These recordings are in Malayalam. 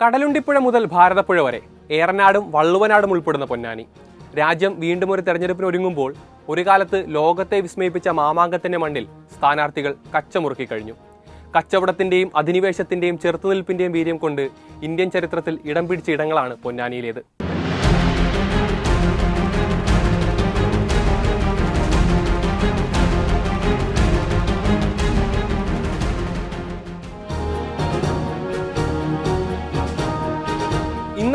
കടലുണ്ടിപ്പുഴ മുതൽ ഭാരതപ്പുഴ വരെ ഏറനാടും വള്ളുവനാടും ഉൾപ്പെടുന്ന പൊന്നാനി. രാജ്യം വീണ്ടും ഒരു തെരഞ്ഞെടുപ്പിന് ഒരുങ്ങുമ്പോൾ ഒരു കാലത്ത് ലോകത്തെ വിസ്മയിപ്പിച്ച മാമാങ്കത്തിന്റെ മണ്ണിൽ സ്ഥാനാർത്ഥികൾ കച്ചമുറുക്കി കഴിഞ്ഞു. കച്ചവടത്തിന്റെയും അധിനിവേശത്തിന്റെയും ചെറുത്തുനിൽപ്പിന്റെയും വീര്യം കൊണ്ട് ഇന്ത്യൻ ചരിത്രത്തിൽ ഇടം പിടിച്ച ഇടങ്ങളാണ് പൊന്നാനിയിലേത്.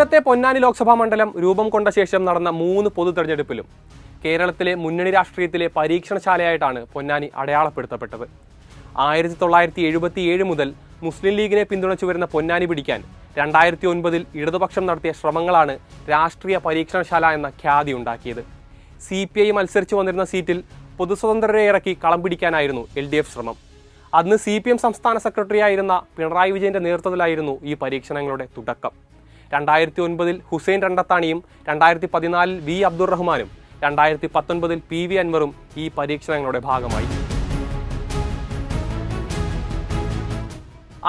ഇന്നത്തെ പൊന്നാനി ലോക്സഭാ മണ്ഡലം രൂപം കൊണ്ട ശേഷം നടന്ന മൂന്ന് പൊതു തെരഞ്ഞെടുപ്പിലും കേരളത്തിലെ മുന്നണി രാഷ്ട്രീയത്തിലെ പരീക്ഷണശാലയായിട്ടാണ് പൊന്നാനി അടയാളപ്പെടുത്തപ്പെട്ടത്. ആയിരത്തി തൊള്ളായിരത്തി എഴുപത്തി ഏഴ് മുതൽ മുസ്ലിം ലീഗിനെ പിന്തുണച്ചു വരുന്ന പൊന്നാനി പിടിക്കാൻ രണ്ടായിരത്തി ഒൻപതിൽ ഇടതുപക്ഷം നടത്തിയ ശ്രമങ്ങളാണ് രാഷ്ട്രീയ പരീക്ഷണശാല എന്ന ഖ്യാതി ഉണ്ടാക്കിയത്. സി പി ഐ മത്സരിച്ചു വന്നിരുന്ന സീറ്റിൽ പൊതുസ്വതന്ത്രരെ ഇറക്കി കളം പിടിക്കാനായിരുന്നു എൽ ഡി എഫ് ശ്രമം. അന്ന് സി പി എം സംസ്ഥാന സെക്രട്ടറിയായിരുന്ന പിണറായി വിജയന്റെ നേതൃത്വത്തിലായിരുന്നു ഈ പരീക്ഷണങ്ങളുടെ തുടക്കം. രണ്ടായിരത്തി ഒൻപതിൽ ഹുസൈൻ രണ്ടത്താണിയും രണ്ടായിരത്തി പതിനാലിൽ വി അബ്ദുറഹ്മാനും രണ്ടായിരത്തി പത്തൊൻപതിൽ പി വി അൻവറും ഈ പരീക്ഷണങ്ങളുടെ ഭാഗമായി.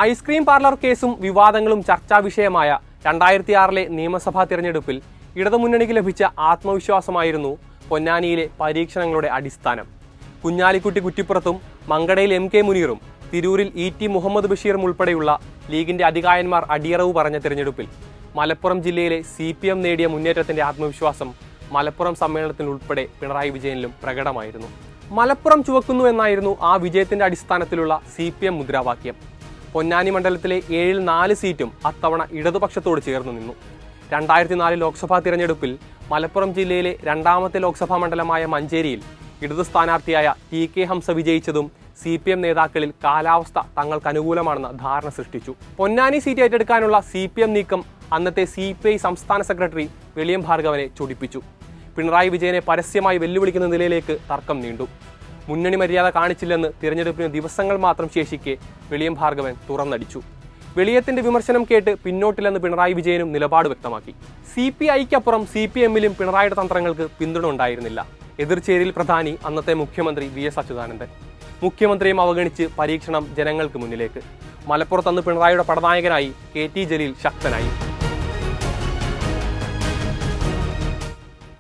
ഐസ്ക്രീം പാർലർ കേസും വിവാദങ്ങളും ചർച്ചാ വിഷയമായ രണ്ടായിരത്തി ആറിലെ നിയമസഭാ തിരഞ്ഞെടുപ്പിൽ ഇടതുമുന്നണിക്ക് ലഭിച്ച ആത്മവിശ്വാസമായിരുന്നു പൊന്നാനിയിലെ പരീക്ഷണങ്ങളുടെ അടിസ്ഥാനം. കുഞ്ഞാലിക്കുട്ടി കുറ്റിപ്പുറത്തും മങ്കടയിൽ എം കെ മുനീറും തിരൂരിൽ ഇ ടി മുഹമ്മദ് ബഷീറും ഉൾപ്പെടെയുള്ള ലീഗിന്റെ അധികായന്മാർ അടിയറവ് പറഞ്ഞ തിരഞ്ഞെടുപ്പിൽ മലപ്പുറം ജില്ലയിലെ സി പി എം നേടിയ മുന്നേറ്റത്തിന്റെ ആത്മവിശ്വാസം മലപ്പുറം സമ്മേളനത്തിൽ ഉൾപ്പെടെ പിണറായി വിജയനിലും പ്രകടമായിരുന്നു. മലപ്പുറം ചുവക്കുന്നു എന്നായിരുന്നു ആ വിജയത്തിന്റെ അടിസ്ഥാനത്തിലുള്ള സി പി എം മുദ്രാവാക്യം. പൊന്നാനി മണ്ഡലത്തിലെ ഏഴിൽ നാല് സീറ്റും അത്തവണ ഇടതുപക്ഷത്തോട് ചേർന്ന് നിന്നു. രണ്ടായിരത്തി നാല് ലോക്സഭാ തിരഞ്ഞെടുപ്പിൽ മലപ്പുറം ജില്ലയിലെ രണ്ടാമത്തെ ലോക്സഭാ മണ്ഡലമായ മഞ്ചേരിയിൽ ഇടതു സ്ഥാനാർത്ഥിയായ ടി കെ ഹംസ വിജയിച്ചതും സി പി എം നേതാക്കളിൽ കാലാവസ്ഥ തങ്ങൾക്ക് അനുകൂലമാണെന്ന ധാരണ സൃഷ്ടിച്ചു. പൊന്നാനി സീറ്റ് ഏറ്റെടുക്കാനുള്ള സി പി എം നീക്കം അന്നത്തെ സി പി ഐ സംസ്ഥാന സെക്രട്ടറി വെളിയം ഭാർഗവനെ ചൊടിപ്പിച്ചു. പിണറായി വിജയനെ പരസ്യമായി വെല്ലുവിളിക്കുന്ന നിലയിലേക്ക് തർക്കം നീണ്ടു. മുന്നണി മര്യാദ കാണിച്ചില്ലെന്ന് തിരഞ്ഞെടുപ്പിന് ദിവസങ്ങൾ മാത്രം ശേഷിക്കെ വെളിയം ഭാർഗവൻ തുറന്നടിച്ചു. വെളിയത്തിന്റെ വിമർശനം കേട്ട് പിന്നോട്ടില്ലെന്ന് പിണറായി വിജയനും നിലപാട് വ്യക്തമാക്കി. സി പി ഐക്കപ്പുറം സി പി എമ്മിലും പിണറായിയുടെ തന്ത്രങ്ങൾക്ക് പിന്തുണ ഉണ്ടായിരുന്നില്ല. എതിർചേരിയിൽ പ്രധാനി അന്നത്തെ മുഖ്യമന്ത്രി വി എസ് അച്യുതാനന്ദൻ. മുഖ്യമന്ത്രിയും അവഗണിച്ച് പരീക്ഷണം ജനങ്ങൾക്ക് മുന്നിലേക്ക്. മലപ്പുറത്തന്ന് പിണറായിയുടെ പടനായകനായി കെ ടി ജലീൽ ശക്തനായി.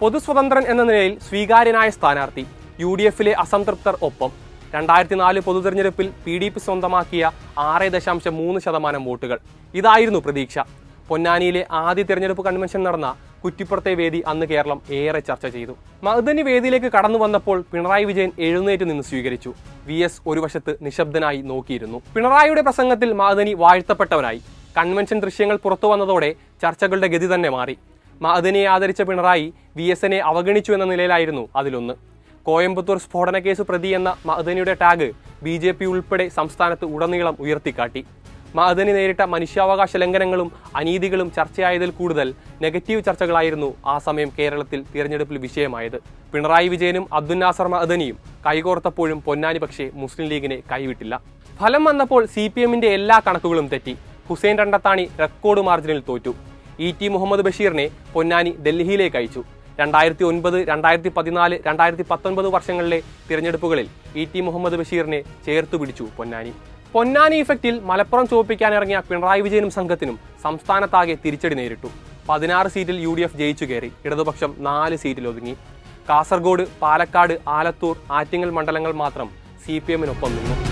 പൊതുസ്വതന്ത്രൻ എന്ന നിലയിൽ സ്വീകാര്യനായ സ്ഥാനാർത്ഥി യു ഡി എഫിലെ അസംതൃപ്തർ ഒപ്പം. രണ്ടായിരത്തി നാല് പൊതുതെരഞ്ഞെടുപ്പിൽ പി ഡി പി സ്വന്തമാക്കിയ ആറ് ദശാംശം മൂന്ന് ശതമാനം വോട്ടുകൾ. ഇതായിരുന്നു പ്രതീക്ഷ. പൊന്നാനിയിലെ ആദ്യ തെരഞ്ഞെടുപ്പ് കൺവെൻഷൻ നടന്ന കുറ്റിപ്പുറത്തെ വേദി അന്ന് കേരളം ഏറെ ചർച്ച ചെയ്തു. മഹദനി വേദിയിലേക്ക് കടന്നു വന്നപ്പോൾ പിണറായി വിജയൻ എഴുന്നേറ്റ് നിന്ന് സ്വീകരിച്ചു. വി എസ് ഒരു വശത്ത് നിശബ്ദനായി നോക്കിയിരുന്നു. പിണറായിയുടെ പ്രസംഗത്തിൽ മഹദനി വാഴ്ത്തപ്പെട്ടവനായി. കൺവെൻഷൻ ദൃശ്യങ്ങൾ പുറത്തു വന്നതോടെ ചർച്ചകളുടെ ഗതി തന്നെ മാറി. മഹദനിയെ ആദരിച്ച പിണറായി വി എസിനെ അവഗണിച്ചു എന്ന നിലയിലായിരുന്നു അതിലൊന്ന്. കോയമ്പത്തൂർ സ്ഫോടന കേസ് പ്രതി എന്ന മഅദനിയുടെ ടാഗ് ബി ജെ പി ഉൾപ്പെടെ സംസ്ഥാനത്ത് ഉടനീളം ഉയർത്തിക്കാട്ടി. മഅദനി നേരിട്ട മനുഷ്യാവകാശ ലംഘനങ്ങളും അനീതികളും ചർച്ചയായതിൽ കൂടുതൽ നെഗറ്റീവ് ചർച്ചകളായിരുന്നു ആ സമയം കേരളത്തിൽ തിരഞ്ഞെടുപ്പിൽ വിഷയമായത്. പിണറായി വിജയനും അബ്ദുൽ നാസർ മഅദനിയും കൈകോർത്തപ്പോഴും പൊന്നാനി പക്ഷേ മുസ്ലിം ലീഗിനെ കൈവിട്ടില്ല. ഫലം വന്നപ്പോൾ സി എല്ലാ കണക്കുകളും തെറ്റി. ഹുസൈൻ രണ്ടത്താണി റെക്കോർഡ് മാർജിനിൽ തോറ്റു. ഇ ടി മുഹമ്മദ് ബഷീറിനെ പൊന്നാനി ഡൽഹിയിലേക്ക് അയച്ചു. രണ്ടായിരത്തി ഒൻപത് രണ്ടായിരത്തി പതിനാല് രണ്ടായിരത്തി പത്തൊൻപത് വർഷങ്ങളിലെ തിരഞ്ഞെടുപ്പുകളിൽ ഇ ടി മുഹമ്മദ് ബഷീറിനെ ചേർത്തു പിടിച്ചു പൊന്നാനി. പൊന്നാനി ഇഫക്റ്റിൽ മലപ്പുറം ചുവപ്പിക്കാനിറങ്ങിയ പിണറായി വിജയനും സംഘത്തിനും സംസ്ഥാനത്താകെ തിരിച്ചടി നേരിട്ടു. പതിനാറ് സീറ്റിൽ യു ഡി എഫ് ജയിച്ചു കയറി. ഇടതുപക്ഷം നാല് സീറ്റിൽ ഒതുങ്ങി കാസർഗോഡ് പാലക്കാട് ആലത്തൂർ ആറ്റിങ്ങൽ മണ്ഡലങ്ങൾ മാത്രം സി പി എമ്മിനൊപ്പം നിന്നു.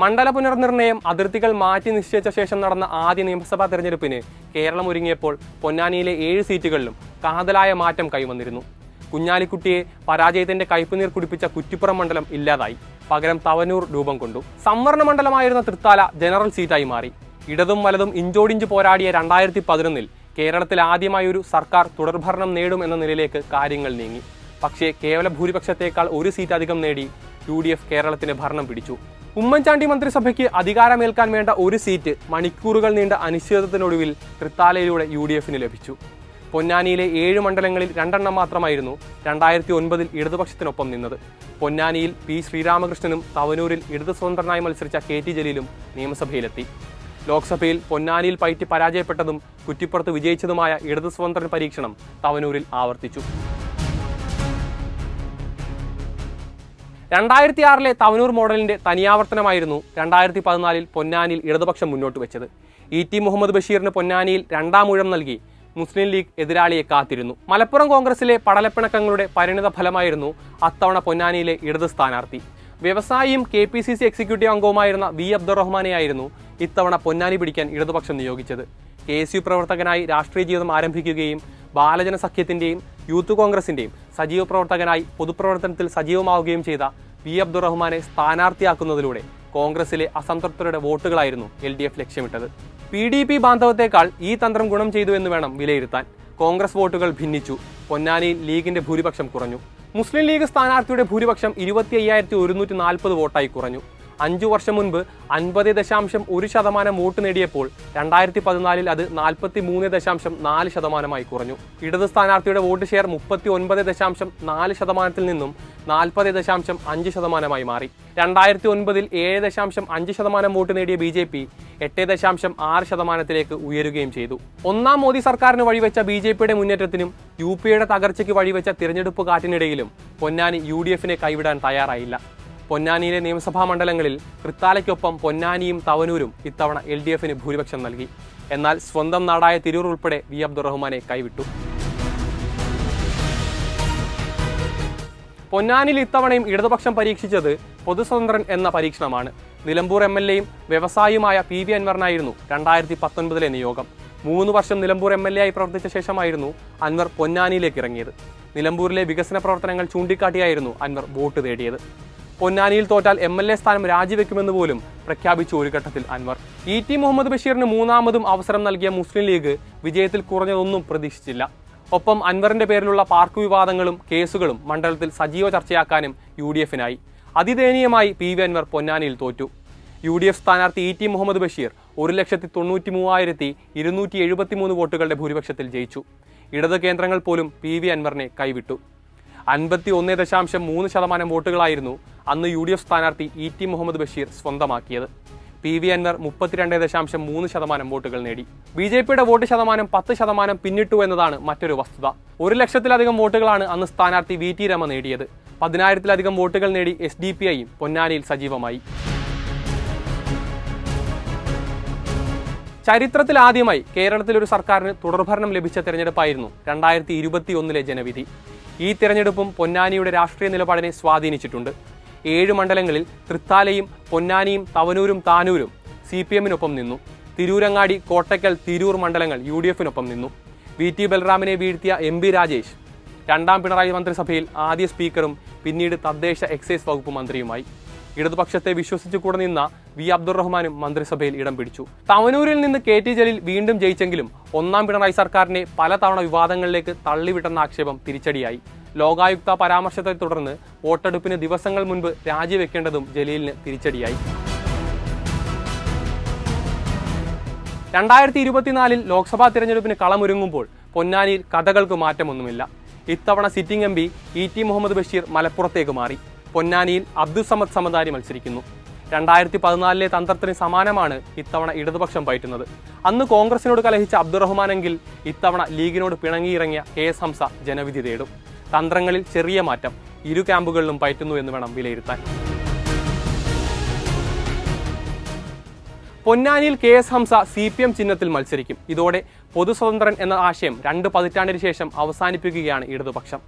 മണ്ഡല പുനർനിർണയം അതിർത്തികൾ മാറ്റി നിശ്ചയിച്ച ശേഷം നടന്ന ആദ്യ നിയമസഭാ തെരഞ്ഞെടുപ്പിന് കേരളം ഒരുങ്ങിയപ്പോൾ പൊന്നാനിയിലെ ഏഴ് സീറ്റുകളിലും കാതലായ മാറ്റം കൈവന്നിരുന്നു. കുഞ്ഞാലിക്കുട്ടിയെ പരാജയത്തിന്റെ കയ്പുനീർ കുടിപ്പിച്ച കുറ്റിപ്പുറം മണ്ഡലം ഇല്ലാതായി. പകരം തവനൂർ രൂപം കൊണ്ടു. സംവരണ മണ്ഡലമായിരുന്ന തൃത്താല ജനറൽ സീറ്റായി മാറി. ഇടതും വലതും ഇഞ്ചോടിഞ്ച് പോരാടിയ രണ്ടായിരത്തി പതിനൊന്നിൽ കേരളത്തിൽ ആദ്യമായി ഒരു സർക്കാർ തുടർഭരണം നേടും എന്ന നിലയിലേക്ക് കാര്യങ്ങൾ നീങ്ങി. പക്ഷേ കേവല ഭൂരിപക്ഷത്തേക്കാൾ ഒരു സീറ്റ് അധികം നേടി യു കേരളത്തിന് ഭരണം പിടിച്ചു. ഉമ്മൻചാണ്ടി മന്ത്രിസഭയ്ക്ക് അധികാരമേൽക്കാൻ വേണ്ട ഒരു സീറ്റ് മണിക്കൂറുകൾ നീണ്ട അനിശ്ചിതത്വത്തിനൊടുവിൽ തൃത്താലയിലൂടെ യു ഡി എഫിന് ലഭിച്ചു. പൊന്നാനിയിലെ ഏഴ് മണ്ഡലങ്ങളിൽ രണ്ടെണ്ണം മാത്രമായിരുന്നു രണ്ടായിരത്തി ഒൻപതിൽ ഇടതുപക്ഷത്തിനൊപ്പം നിന്നത്. പൊന്നാനിയിൽ പി ശ്രീരാമകൃഷ്ണനും തവനൂരിൽ ഇടതു സ്വതന്ത്രനായി മത്സരിച്ച കെ ടി ജലീലും നിയമസഭയിലെത്തി. ലോക്സഭയിൽ പൊന്നാനിയിൽ പയറ്റി പരാജയപ്പെട്ടതും കുറ്റിപ്പുറത്ത് വിജയിച്ചതുമായ ഇടതു സ്വതന്ത്രൻ പരീക്ഷണം തവനൂരിൽ ആവർത്തിച്ചു. രണ്ടായിരത്തി ആറിലെ തവനൂർ മോഡലിന്റെ തനിയാവർത്തനമായിരുന്നു രണ്ടായിരത്തി പതിനാലിൽ പൊന്നാനിൽ ഇടതുപക്ഷം മുന്നോട്ട് വെച്ചത്. ഇ ടി മുഹമ്മദ് ബഷീറിന് പൊന്നാനിയിൽ രണ്ടാം ഊഴം നൽകി മുസ്ലിം ലീഗ് എതിരാളിയെ കാത്തിരുന്നു. മലപ്പുറം കോൺഗ്രസിലെ പടലപ്പിണക്കങ്ങളുടെ പരിണിത ഫലമായിരുന്നു അത്തവണ പൊന്നാനിയിലെ ഇടത് സ്ഥാനാർത്ഥി. വ്യവസായിയും K P C C executive അംഗവുമായിരുന്ന V അബ്ദുറഹ്മാനെയായിരുന്നു ഇത്തവണ പൊന്നാനി പിടിക്കാൻ ഇടതുപക്ഷം നിയോഗിച്ചത്. കെ എസ് യു പ്രവർത്തകനായി രാഷ്ട്രീയ ജീവിതം ആരംഭിക്കുകയും ബാലജന സഖ്യത്തിന്റെയും യൂത്ത് കോൺഗ്രസിന്റെയും സജീവ പ്രവർത്തകനായി പൊതുപ്രവർത്തനത്തിൽ സജീവമാവുകയും ചെയ്ത വി അബ്ദുറഹ്മാനെ സ്ഥാനാർത്ഥിയാക്കുന്നതിലൂടെ കോൺഗ്രസിലെ അസംതൃപ്തരുടെ വോട്ടുകളായിരുന്നു എൽ ഡി എഫ് ലക്ഷ്യമിട്ടത്. പി ഡി പി ബാന്ധവത്തെക്കാൾ ഈ തന്ത്രം ഗുണം ചെയ്തു എന്ന് വേണം വിലയിരുത്താൻ. കോൺഗ്രസ് വോട്ടുകൾ ഭിന്നിച്ചു. പൊന്നാനിയിൽ ലീഗിന്റെ ഭൂരിപക്ഷം കുറഞ്ഞു. മുസ്ലിം ലീഗ് സ്ഥാനാർത്ഥിയുടെ ഭൂരിപക്ഷം ഇരുപത്തി അയ്യായിരത്തി ഒരുന്നൂറ്റി നാൽപ്പത് വോട്ടായി കുറഞ്ഞു. അഞ്ചു വർഷം മുൻപ് അൻപത് ദശാംശം ഒരു ശതമാനം വോട്ട് നേടിയപ്പോൾ രണ്ടായിരത്തി പതിനാലിൽ അത് നാൽപ്പത്തി മൂന്ന് ദശാംശം നാല് ശതമാനമായി കുറഞ്ഞു. ഇടത് സ്ഥാനാർത്ഥിയുടെ വോട്ട് ഷെയർ മുപ്പത്തി ഒൻപത് ദശാംശം നാല് ശതമാനത്തിൽ നിന്നും നാൽപ്പത് ദശാംശം അഞ്ച് ശതമാനമായി മാറി. രണ്ടായിരത്തി ഒൻപതിൽ ഏഴ് ദശാംശം അഞ്ച് ശതമാനം വോട്ട് നേടിയ ബി ജെ പി എട്ട് ദശാംശം ആറ് ശതമാനത്തിലേക്ക് ഉയരുകയും ചെയ്തു. ഒന്നാം മോദി സർക്കാരിന് വഴിവെച്ച ബി ജെ പിയുടെ മുന്നേറ്റത്തിനും യു പിയുടെ തകർച്ചയ്ക്ക് വഴിവെച്ച തിരഞ്ഞെടുപ്പ് കാറ്റിനിടയിലും പൊന്നാനി യു ഡി എഫിനെ കൈവിടാൻ തയ്യാറായില്ല. പൊന്നാനിയിലെ നിയമസഭാ മണ്ഡലങ്ങളിൽ തൃത്താലയ്ക്കൊപ്പം പൊന്നാനിയും തവനൂരും ഇത്തവണ എൽ ഡി എഫിന് ഭൂരിപക്ഷം നൽകി. എന്നാൽ സ്വന്തം നാടായ തിരൂർ ഉൾപ്പെടെ വി അബ്ദുറഹ്മാനെ കൈവിട്ടു. പൊന്നാനിൽ ഇത്തവണയും ഇടതുപക്ഷം പരീക്ഷിച്ചത് പൊതുസ്വതന്ത്രൻ എന്ന പരീക്ഷണമാണ്. നിലമ്പൂർ എം എൽ എയും വ്യവസായിയുമായ പി വി അൻവറിനായിരുന്നു രണ്ടായിരത്തി പത്തൊൻപതിലെ നിയോഗം. മൂന്ന് വർഷം നിലമ്പൂർ എം എൽ എ ആയി പ്രവർത്തിച്ച ശേഷമായിരുന്നു അൻവർ പൊന്നാനിയിലേക്ക് ഇറങ്ങിയത്. നിലമ്പൂരിലെ വികസന പ്രവർത്തനങ്ങൾ ചൂണ്ടിക്കാട്ടിയായിരുന്നു അൻവർ വോട്ട് തേടിയത്. പൊന്നാനിയിൽ തോറ്റാൽ എം എൽ എ സ്ഥാനം രാജിവെക്കുമെന്ന് പോലും പ്രഖ്യാപിച്ചു ഒരു ഘട്ടത്തിൽ അൻവർ. ഇ ടി മുഹമ്മദ് ബഷീറിന് മൂന്നാമതും അവസരം നൽകിയ മുസ്ലിം ലീഗ് വിജയത്തിൽ കുറഞ്ഞതൊന്നും പ്രതീക്ഷിച്ചില്ല. ഒപ്പം അൻവറിന്റെ പേരിലുള്ള പാർക്ക് വിവാദങ്ങളും കേസുകളും മണ്ഡലത്തിൽ സജീവ ചർച്ചയാക്കാനും യു ഡി എഫിനായി. അതിദയനീയമായി പി വി അൻവർ പൊന്നാനിയിൽ തോറ്റു. യു ഡി എഫ് സ്ഥാനാർത്ഥി ഇ ടി മുഹമ്മദ് ബഷീർ ഒരു ലക്ഷത്തി തൊണ്ണൂറ്റി മൂവായിരത്തി ഇരുന്നൂറ്റി എഴുപത്തി മൂന്ന് വോട്ടുകളുടെ ഭൂരിപക്ഷത്തിൽ ജയിച്ചു. ഇടത് കേന്ദ്രങ്ങൾ പോലും പി വി അൻവറിനെ കൈവിട്ടു. അൻപത്തി ഒന്ന് ദശാംശം മൂന്ന് ശതമാനം വോട്ടുകളായിരുന്നു അന്ന് യു ഡി എഫ് സ്ഥാനാർത്ഥി ഇ ടി മുഹമ്മദ് ബഷീർ സ്വന്തമാക്കിയത്. പി വി അൻവർ മുപ്പത്തിരണ്ട് ദശാംശം മൂന്ന് ശതമാനം വോട്ടുകൾ നേടി. ബി ജെ പിയുടെ വോട്ട് ശതമാനം പത്ത് ശതമാനം പിന്നിട്ടു എന്നതാണ് മറ്റൊരു വസ്തുത. ഒരു ലക്ഷത്തിലധികം വോട്ടുകളാണ് അന്ന് സ്ഥാനാർത്ഥി വി ടി രമ നേടിയത്. പതിനായിരത്തിലധികം വോട്ടുകൾ നേടി എസ് ഡി പി ഐയും പൊന്നാനിയിൽ സജീവമായി. ചരിത്രത്തിൽ ആദ്യമായി കേരളത്തിൽ ഒരു സർക്കാരിന് തുടർഭരണം ലഭിച്ച തെരഞ്ഞെടുപ്പായിരുന്നു രണ്ടായിരത്തി ഇരുപത്തി ഒന്നിലെ ജനവിധി. ഈ തിരഞ്ഞെടുപ്പും പൊന്നാനിയുടെ രാഷ്ട്രീയ നിലപാടിനെ സ്വാധീനിച്ചിട്ടുണ്ട്. ഏഴ് മണ്ഡലങ്ങളിൽ തൃത്താലയും പൊന്നാനിയും തവനൂരും താനൂരും സി പി എമ്മിനൊപ്പം നിന്നു. തിരൂരങ്ങാടി കോട്ടക്കൽ തിരൂർ മണ്ഡലങ്ങൾ യു ഡി എഫിനൊപ്പം നിന്നു. വി ടി ബൽറാമിനെ വീഴ്ത്തിയ എം ബി രാജേഷ്. രണ്ടാം പിണറായി മന്ത്രിസഭയിൽ ആദ്യ സ്പീക്കറും പിന്നീട് തദ്ദേശ എക്സൈസ് വകുപ്പ് മന്ത്രിയുമായി. ഇടതുപക്ഷത്തെ വിശ്വസിച്ചു കൂടെ നിന്ന വി അബ്ദുറഹ്മാനും മന്ത്രിസഭയിൽ ഇടം പിടിച്ചു. തവനൂരിൽ നിന്ന് കെ ടി ജലീൽ വീണ്ടും ജയിച്ചെങ്കിലും ഒന്നാം പിണറായി സർക്കാരിനെ പലതവണ വിവാദങ്ങളിലേക്ക് തള്ളിവിട്ടെന്ന ആക്ഷേപം തിരിച്ചടിയായി. ലോകായുക്ത പരാമർശത്തെ തുടർന്ന് വോട്ടെടുപ്പിന് ദിവസങ്ങൾ മുൻപ് രാജിവെക്കേണ്ടതും ജലീലിന് തിരിച്ചടിയായി. രണ്ടായിരത്തി ഇരുപത്തിനാലിൽ ലോക്സഭാ തിരഞ്ഞെടുപ്പിന് കളമൊരുങ്ങുമ്പോൾ പൊന്നാനിയിൽ കഥകൾക്ക് മാറ്റമൊന്നുമില്ല. ഇത്തവണ sitting M P E T Muhammad Basheer മലപ്പുറത്തേക്ക് മാറി. പൊന്നാനിയിൽ അബ്ദുൾ സമദ് സമദാരി മത്സരിക്കുന്നു. രണ്ടായിരത്തി പതിനാലിലെ തന്ത്രത്തിന് സമാനമാണ് ഇത്തവണ ഇടതുപക്ഷം പയറ്റുന്നത്. അന്ന് കോൺഗ്രസിനോട് കലഹിച്ച അബ്ദുറഹ്മാനെങ്കിൽ ഇത്തവണ ലീഗിനോട് പിണങ്ങിയിറങ്ങിയ കെ എസ് ഹംസ ജനവിധി തേടും. തന്ത്രങ്ങളിൽ ചെറിയ മാറ്റം ഇരു ക്യാമ്പുകളിലും പയറ്റുന്നു എന്ന് വേണം വിലയിരുത്താൻ. പൊന്നാനിയിൽ K S Hamsa C P M ചിഹ്നത്തിൽ മത്സരിക്കും. ഇതോടെ പൊതുസ്വതന്ത്രൻ എന്ന ആശയം രണ്ട് പതിറ്റാണ്ടിന് ശേഷം അവസാനിപ്പിക്കുകയാണ് ഇടതുപക്ഷം.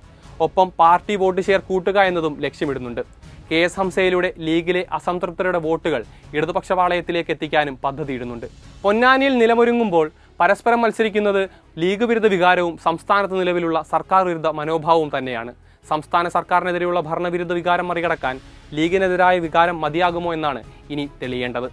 ഒപ്പം പാർട്ടി വോട്ട് ഷെയർ കൂട്ടുക എന്നതും ലക്ഷ്യമിടുന്നുണ്ട്. കെ എസ് ഹംസയിലൂടെ ലീഗിലെ അസംതൃപ്തരുടെ വോട്ടുകൾ ഇടതുപക്ഷ പാളയത്തിലേക്ക് എത്തിക്കാനും പദ്ധതിയിടുന്നുണ്ട്. പൊന്നാനിയിൽ നിലമൊരുങ്ങുമ്പോൾ പരസ്പരം മത്സരിക്കുന്നത് ലീഗ് വിരുദ്ധ വികാരവും സംസ്ഥാനത്ത് നിലവിലുള്ള സർക്കാർ വിരുദ്ധ മനോഭാവവും തന്നെയാണ്. സംസ്ഥാന സർക്കാരിനെതിരെയുള്ള ഭരണവിരുദ്ധ വികാരം മറികടക്കാൻ ലീഗിനെതിരായ വികാരം മതിയാകുമോ എന്നാണ് ഇനി തെളിയേണ്ടത്.